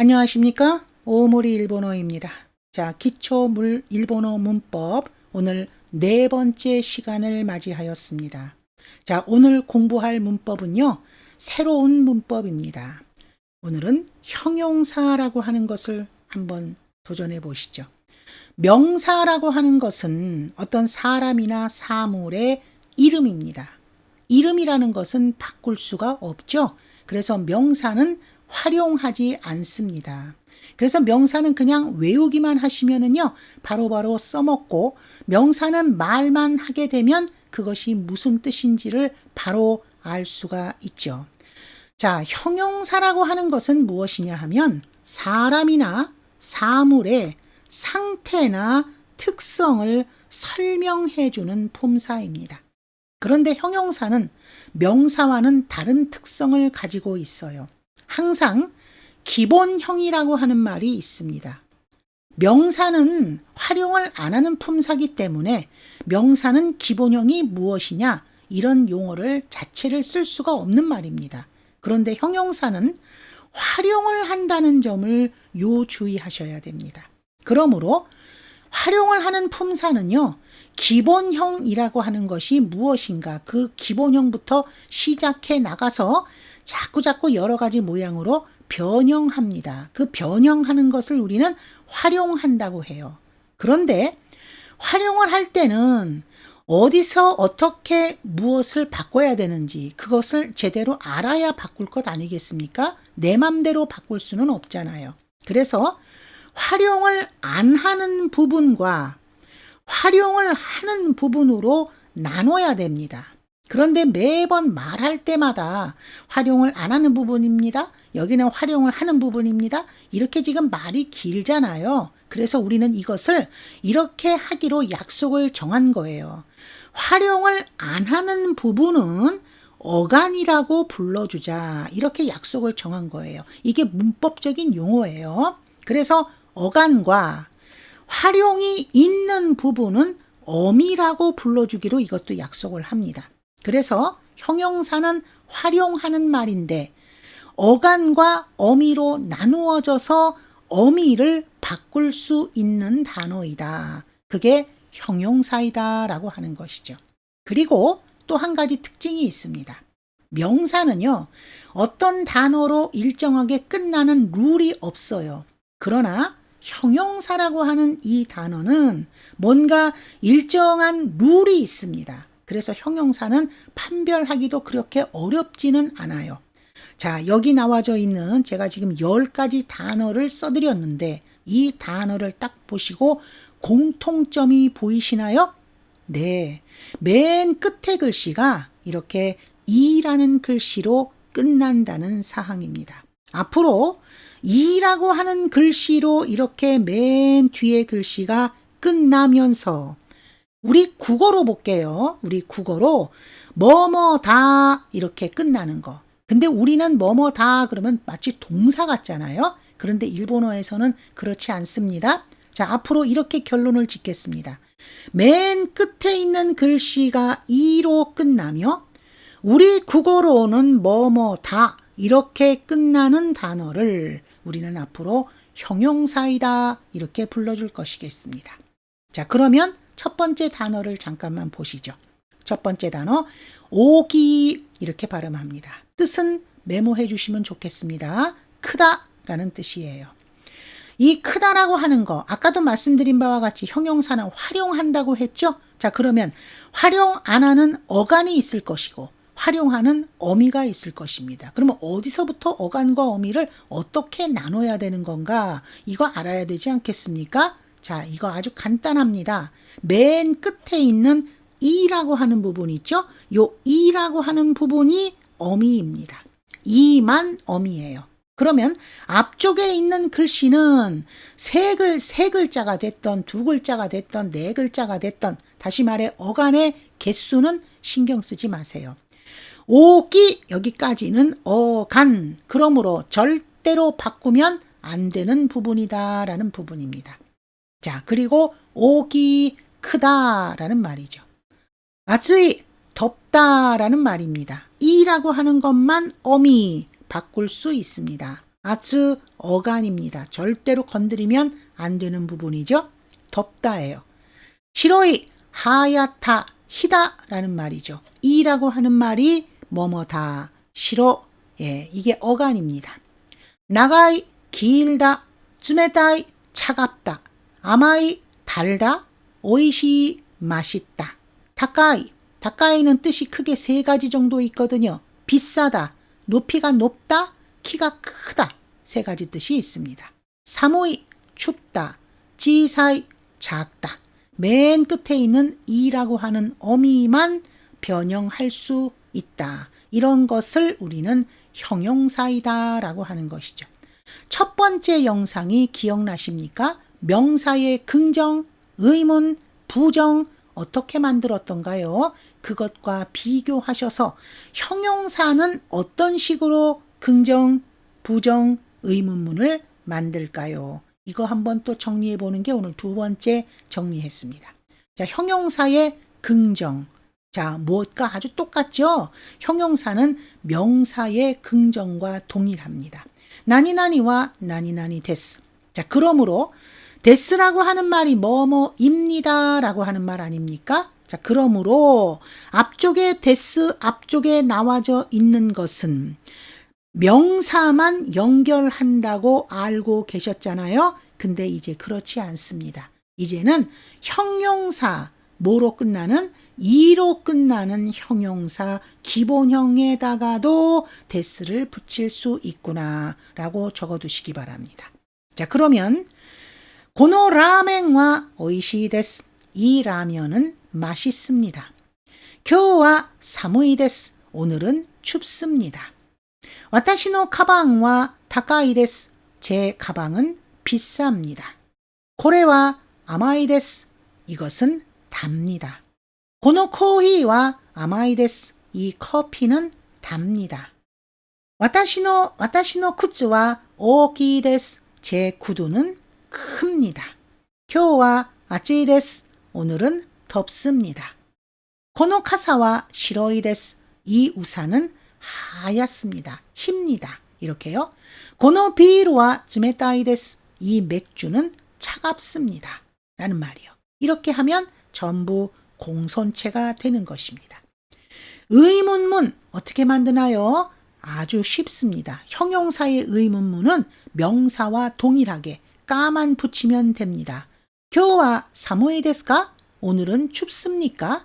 안녕하십니까? 오모리 일본어입니다. 자, 기초 물 일본어 문법 오늘 네 번째 시간을 맞이하였습니다. 자, 오늘 공부할 문법은요. 새로운 문법입니다. 오늘은 형용사라고 하는 것을 한번 도전해 보시죠. 명사라고 하는 것은 어떤 사람이나 사물의 이름입니다. 이름이라는 것은 바꿀 수가 없죠. 그래서 명사는 활용하지 않습니다. 그래서 명사는 그냥 외우기만 하시면은요, 바로 바로 써먹고, 명사는 말만 하게 되면 그것이 무슨 뜻인지를 바로 알 수가 있죠. 자, 형용사라고 하는 것은 무엇이냐 하면 사람이나 사물의 상태나 특성을 설명해 주는 품사입니다. 그런데 형용사는 명사와는 다른 특성을 가지고 있어요. 항상 기본형이라고 하는 말이 있습니다. 명사는 활용을 안 하는 품사기 때문에 명사는 기본형이 무엇이냐 이런 용어를 자체를 쓸 수가 없는 말입니다. 그런데 형용사는 활용을 한다는 점을 요 주의하셔야 됩니다. 그러므로 활용을 하는 품사는요, 기본형이라고 하는 것이 무엇인가 그 기본형부터 시작해 나가서 자꾸 자꾸 여러 가지 모양으로 변형합니다. 그 변형하는 것을 우리는 활용한다고 해요. 그런데 활용을 할 때는 어디서 어떻게 무엇을 바꿔야 되는지 그것을 제대로 알아야 바꿀 것 아니겠습니까? 내 맘대로 바꿀 수는 없잖아요. 그래서 활용을 안 하는 부분과 활용을 하는 부분으로 나눠야 됩니다. 그런데 매번 말할 때마다 활용을 안 하는 부분입니다. 여기는 활용을 하는 부분입니다. 이렇게 지금 말이 길잖아요. 그래서 우리는 이것을 이렇게 하기로 약속을 정한 거예요. 활용을 안 하는 부분은 어간이라고 불러주자. 이렇게 약속을 정한 거예요. 이게 문법적인 용어예요. 그래서 어간과 활용이 있는 부분은 어미라고 불러주기로 이것도 약속을 합니다. 그래서 형용사는 활용하는 말인데 어간과 어미로 나누어져서 어미를 바꿀 수 있는 단어이다. 그게 형용사이다 라고 하는 것이죠. 그리고 또 한 가지 특징이 있습니다. 명사는요, 어떤 단어로 일정하게 끝나는 룰이 없어요. 그러나 형용사라고 하는 이 단어는 뭔가 일정한 룰이 있습니다. 그래서 형용사는 판별하기도 그렇게 어렵지는 않아요. 자, 여기 나와져 있는 제가 지금 10가지 단어를 써드렸는데 이 단어를 딱 보시고 공통점이 보이시나요? 네. 맨 끝에 글씨가 이렇게 이라는 글씨로 끝난다는 사항입니다. 앞으로 이라고 하는 글씨로 이렇게 맨 뒤에 글씨가 끝나면서 우리 국어로 볼게요. 우리 국어로 뭐뭐 다 이렇게 끝나는 거. 근데 우리는 뭐뭐 다 그러면 마치 동사 같잖아요. 그런데 일본어에서는 그렇지 않습니다. 자, 앞으로 이렇게 결론을 짓겠습니다. 맨 끝에 있는 글씨가 이로 끝나며 우리 국어로는 뭐뭐 다 이렇게 끝나는 단어를 우리는 앞으로 형용사이다 이렇게 불러줄 것이겠습니다. 자, 그러면 첫 번째 단어를 잠깐만 보시죠. 첫 번째 단어 오기 이렇게 발음합니다. 뜻은 메모해 주시면 좋겠습니다. 크다라는 뜻이에요. 이 크다라고 하는 거 아까도 말씀드린 바와 같이 형용사는 활용한다고 했죠? 자, 그러면 활용 안 하는 어간이 있을 것이고 활용하는 어미가 있을 것입니다. 그러면 어디서부터 어간과 어미를 어떻게 나눠야 되는 건가? 이거 알아야 되지 않겠습니까? 자, 이거 아주 간단합니다. 맨 끝에 있는 이라고 하는 부분 있죠? 요 이라고 하는 부분이 어미입니다. 이만 어미예요. 그러면 앞쪽에 있는 글씨는 세 글, 세 글자가 됐던, 두 글자가 됐던, 네 글자가 됐던, 다시 말해 어간의 개수는 신경 쓰지 마세요. 오기 여기까지는 어간. 그러므로 절대로 바꾸면 안 되는 부분이다라는 부분입니다. 자, 그리고 오기 크다라는 말이죠. 아츠이 덥다라는 말입니다. 이라고 하는 것만 어미 바꿀 수 있습니다. 아츠 어간입니다. 절대로 건드리면 안 되는 부분이죠. 덥다예요. 시로이 하얗다 희다라는 말이죠. 이라고 하는 말이 뭐뭐다 싫어 예 이게 어간입니다. 나가이 길다 쯔메다이 차갑다 아마이 달다 오이시 맛있다 다카이 다카이는 뜻이 크게 세 가지 정도 있거든요. 비싸다 높이가 높다 키가 크다 세 가지 뜻이 있습니다. 사무이 춥다 지사이 작다 맨 끝에 있는 이라고 하는 어미만 변형할 수 있다. 이런 것을 우리는 형용사이다라고 하는 것이죠. 첫 번째 영상이 기억나십니까? 명사의 긍정, 의문, 부정 어떻게 만들었던가요? 그것과 비교하셔서 형용사는 어떤 식으로 긍정, 부정, 의문문을 만들까요? 이거 한번 또 정리해 보는 게 오늘 두 번째 정리했습니다. 자, 형용사의 긍정. 자, 무엇과 아주 똑같죠? 형용사는 명사의 긍정과 동일합니다. 나니나니와 나니나니 데스. 자, 그러므로 데스라고 하는 말이 뭐뭐입니다 라고 하는 말 아닙니까? 자, 그러므로 앞쪽에 데스 앞쪽에 나와져 있는 것은 명사만 연결한다고 알고 계셨잖아요. 근데 이제 그렇지 않습니다. 이제는 형용사, 뭐로 끝나는? 이로 끝나는 형용사 기본형에다가도 데스를 붙일 수 있구나 라고 적어두시기 바랍니다. 자, 그러면 고노 라멘과 오이시 데스. 이 라면은 맛있습니다. 교와 사무이 데스. 오늘은 춥습니다. 와타시노 가방과 다카이 데스. 제 가방은 비쌉니다. 고래와 아마이 데스. 이것은 답니다. 고노 코히와 아마이 데스. 이 커피는 답니다. 와타시노 와타시노 쿠츠와 오키 데스. 제 구두는 큽니다. 교와 아찌 데스. 오늘은 덥습니다. 고노 카사와 시로이 데스. 이 우산은 하얗습니다. 힙니다. 이렇게요. 고노 비루와 즈메타이 데스. 이 맥주는 차갑습니다. 라는 말이요. 이렇게 하면 전부 공손체가 되는 것입니다. 의문문 어떻게 만드나요? 아주 쉽습니다. 형용사의 의문문은 명사와 동일하게 까만 붙이면 됩니다. 교와 사무이 데스까? 오늘은 춥습니까?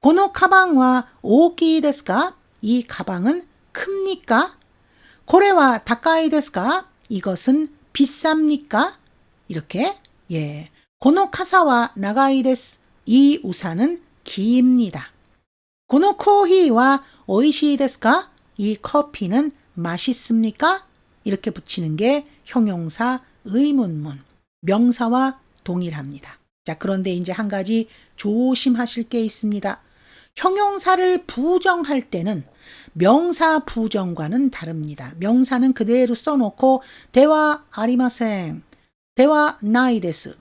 고노 가방과 오키 데스까? 이 가방은 큽니까? 데스까? 이것은 비쌉니까? 이렇게 예. 고노 카사와 나가이 데스. 이 우산은 깁니다. 고노 코히와 오이시 데스까? 이 커피는 맛있습니까? 이렇게 붙이는 게 형용사 의문문, 명사와 동일합니다. 자, 그런데 이제 한 가지 조심하실 게 있습니다. 형용사를 부정할 때는 명사 부정과는 다릅니다. 명사는 그대로 써놓고 대화 아리마생, 대화 나이데스,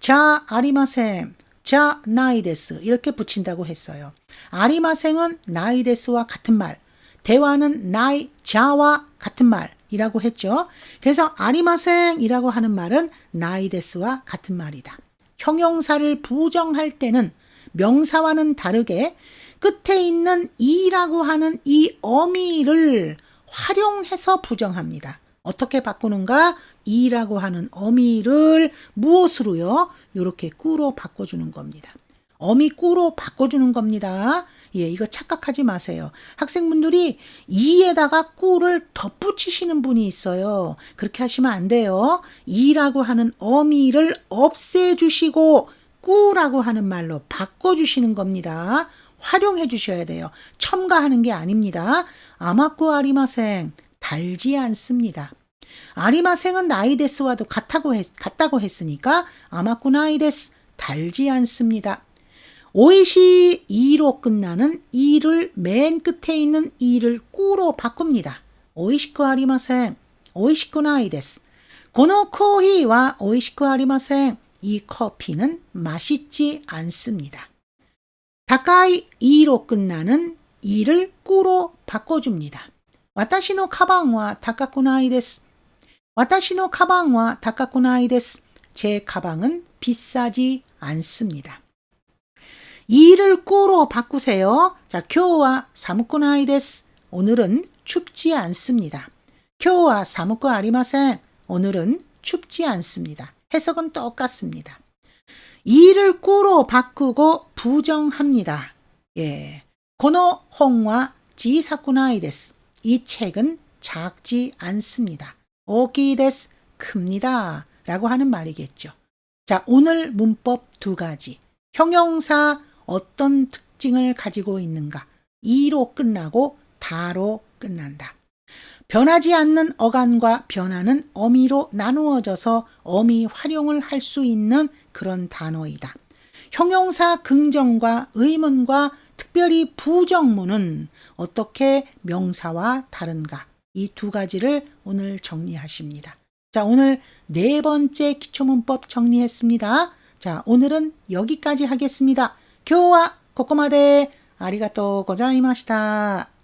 자 아리마생, 자 나이데스 이렇게 붙인다고 했어요. 아리마생은 나이데스와 같은 말, 대화는 나이 자와 같은 말 이라고 했죠. 그래서 아리마생이라고 하는 말은 나이데스와 같은 말이다. 형용사를 부정할 때는 명사와는 다르게 끝에 있는 이라고 하는 이 어미를 활용해서 부정합니다. 어떻게 바꾸는가? 이라고 하는 어미를 무엇으로요? 이렇게 꾸로 바꿔주는 겁니다. 어미 꾸로 바꿔주는 겁니다. 예, 이거 착각하지 마세요. 학생분들이 이에다가 꾸를 덧붙이시는 분이 있어요. 그렇게 하시면 안 돼요. 이라고 하는 어미를 없애주시고 꾸라고 하는 말로 바꿔주시는 겁니다. 활용해 주셔야 돼요. 첨가하는 게 아닙니다. 아마꾸 아리마생 달지 않습니다. 아리마생은 나이데스와도 같다고, 했, 같다고 했으니까 아마꾸 나이데스 달지 않습니다. 오이시 이로 끝나는 이를 맨 끝에 있는 이를 꾸로 바꿉니다. 오이시쿠 아리마생, 오이시쿠 나이데스. 고노 코히와 오이시쿠 아리마생. 이 커피는 맛있지 않습니다. 다카이 이로 끝나는 이를 꾸로 바꿔줍니다. 와타시노 가방와 다카쿠나이 데스. 와타시노 가방와 다카쿠나이 데스. 제 가방은 비싸지 않습니다. 이를 꾸로 바꾸세요. 자, 교와 사무쿠나이 데스. 오늘은 춥지 않습니다. 교와 사무쿠 아리마센. 오늘은 춥지 않습니다. 해석은 똑같습니다. 이를 꾸로 바꾸고 부정합니다. 예. 고노 홍와 지사쿠나이 데스. 이 책은 작지 않습니다. 오기 데스. 큽니다. 라고 하는 말이겠죠. 자, 오늘 문법 두 가지. 형용사 어떤 특징을 가지고 있는가? 이로 끝나고 다로 끝난다. 변하지 않는 어간과 변하는 어미로 나누어져서 어미 활용을 할 수 있는 그런 단어이다. 형용사 긍정과 의문과 특별히 부정문은 어떻게 명사와 다른가? 이 두 가지를 오늘 정리하십니다. 자, 오늘 네 번째 기초문법 정리했습니다. 자, 오늘은 여기까지 하겠습니다. 今日はここまでありがとうございました。